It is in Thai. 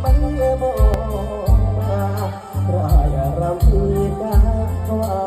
ไมมองตารายรำพีกาว่